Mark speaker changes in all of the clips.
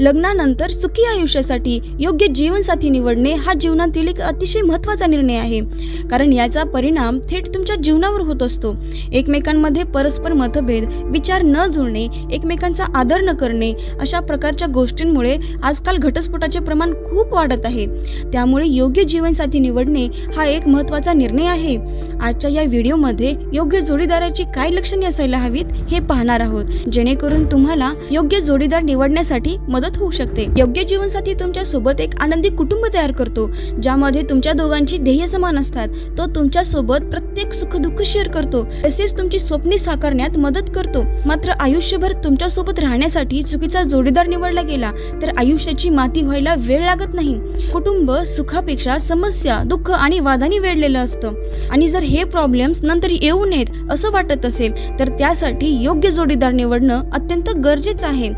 Speaker 1: लग्नानंतर सुखी आयुष्यासाठी योग्य जीवनसाथी निवडणे हा जीवनातील एक अतिशय महत्त्वाचा निर्णय आहे. कारण याचा परिणाम थेट तुमच्या जीवनावर होत असतो. एकमेकांमध्ये परस्पर मतभेद विचार न जुळणे एकमेकांचा आदर न करणे अशा प्रकारच्या गोष्टींमुळे आजकाल घटस्फोटाचे प्रमाण खूप वाढत आहे. त्यामुळे योग्य जीवनसाथी निवडणे हा एक महत्त्वाचा निर्णय आहे. आजच्या या व्हिडिओमध्ये योग्य जोडीदाराची काय लक्षणे असायला हवीत हे पाहणार आहोत. जेणेकरून तुम्हाला योग्य जोडीदार निवडण्यासाठी मदत होऊ शकते. योग्य जीवनसाथी तुमच्यासोबत एक आनंदी कुटुंब तयार करतो ज्यामध्ये तुमच्या दोघांची ध्येय समान असतात. तो तुमच्यासोबत प्रत्येक सुखदुःख शेअर करतो. तसेच तुमची स्वप्ने साकारण्यात मदत करतो. मात्र आयुष्यभर तुमच्यासोबत राहण्यासाठी चुकीचा जोडीदार निवडला गेला तर आयुष्याची माती व्हायला वेळ लागत नाही. कुटुंब सुखापेक्षा समस्या दुःख आणि वादाने वेढलेलं असतं. आणि जर हे प्रॉब्लेम्स नंतर येऊ नयेत असं वाटत असेल तर त्यासाठी योग्य जोडीदार निवडणं अत्यंत गरजेचं आहे.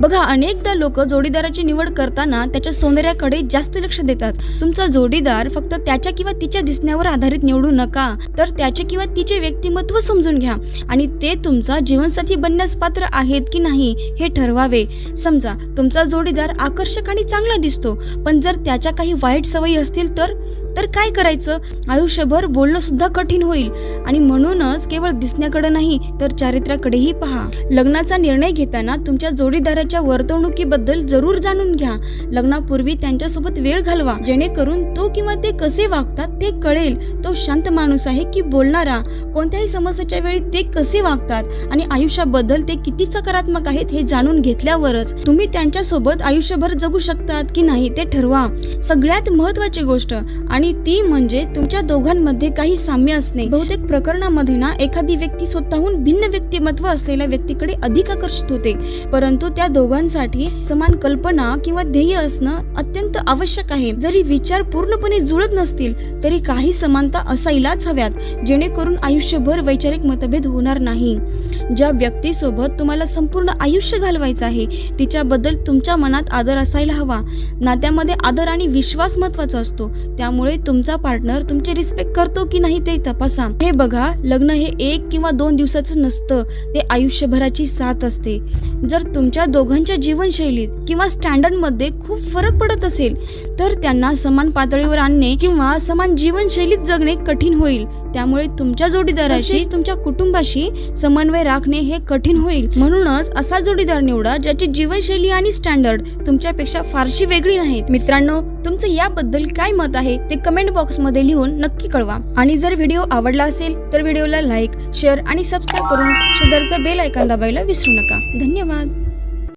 Speaker 1: बघा अनेकदा लोक जोडीदाराची निवड करताना त्याच्या सौंदर्याकडे जास्त लक्ष देतात. तुमचा जोडीदार फक्त त्याच्या किंवा तिच्या दिसण्यावर आधारित निवडू नका तर त्याचे किंवा तिचे व्यक्तिमत्व समजून घ्या. आणि ते तुमचा जीवनसाथी बनण्यास पात्र आहेत की नाही हे ठरवावे. समजा तुमचा जोडीदार आकर्षक आणि चांगला दिसतो पण जर त्याच्या काही वाईट सवयी असतील तर? तर काय करायचं? आयुष्यभर बोलणं सुद्धा कठीण होईल. आणि म्हणूनच केवळ दिसण्याकडे नाही तर चारित्र्याकडेही पहा. लग्नाचा निर्णय घेताना तुमच्या जोडीदाराच्या वर्तवणुकीबद्दल जरूर जाणून घ्या. लग्नापूर्वी त्यांच्यासोबत वेळ घालवा. जेणेकरून तो किंवा ते कसे वागतात ते कळेल. तो शांत माणूस आहे की बोलणारा. कोणत्याही समस्येच्या वेळी ते कसे वागतात आणि आयुष्याबद्दल ते किती सकारात्मक आहेत हे जाणून घेतल्यावरच तुम्ही त्यांच्यासोबत आयुष्यभर जगू शकतात की नाही ते ठरवा. सगळ्यात महत्वाची गोष्ट आणि आणि ती म्हणजे तुमच्या दोघांमध्ये काही साम्य असणे. बहुतेक प्रकरणामध्ये ना एखादी व्यक्ती स्वतःहून भिन्न व्यक्तिमत्व असलेल्या व्यक्तीकडे अधिक आकर्षित होते. परंतु त्या दोघांसाठी समान कल्पना किंवा ध्येय असणं अत्यंत आवश्यक आहे. जरी विचार पूर्णपणे जुळत नसतील तरी काही समानता असायलाच हव्यात जेणेकरून आयुष्यभर वैचारिक मतभेद होणार नाही. ज्या व्यक्तीसोबत तुम्हाला संपूर्ण आयुष्य घालवायचं आहे तिच्याबद्दल तुमच्या मनात आदर असायला हवा. नात्यामध्ये आदर आणि विश्वास महत्त्वाचा असतो. त्यामुळे तुमचा पार्टनर तुमचे रिस्पेक्ट करतो की नाही ते तपासा. हे बघा लग्न हे एक किंवा दोन दिवसाचं नसतं ते आयुष्यभराची साथ असते. जर तुमच्या दोघांच्या जीवनशैलीत किंवा स्टँडर्डमध्ये खूप फरक पडत असेल तर त्यांना समान पातळीवर आणणे किंवा समान जीवनशैलीत जगणे कठीण होईल. त्यामुळे तुमच्या जोडीदाराशी तुमच्या कुटुंबाशी समन्वय राखणे हे कठीण होईल. म्हणूनच असा जोडीदार निवडा ज्याची जीवनशैली आणि स्टँडर्ड तुमच्यापेक्षा फारशी वेगळी नाहीत. मित्रांनो तुमचं याबद्दल काय मत आहे ते कमेंट बॉक्समध्ये लिहून नक्की कळवा. आणि जर व्हिडिओ आवडला असेल तर व्हिडिओला लाईक शेअर आणि सबस्क्राईब करून शेजारचा बेल ऐकन दाबायला विसरू नका. धन्यवाद!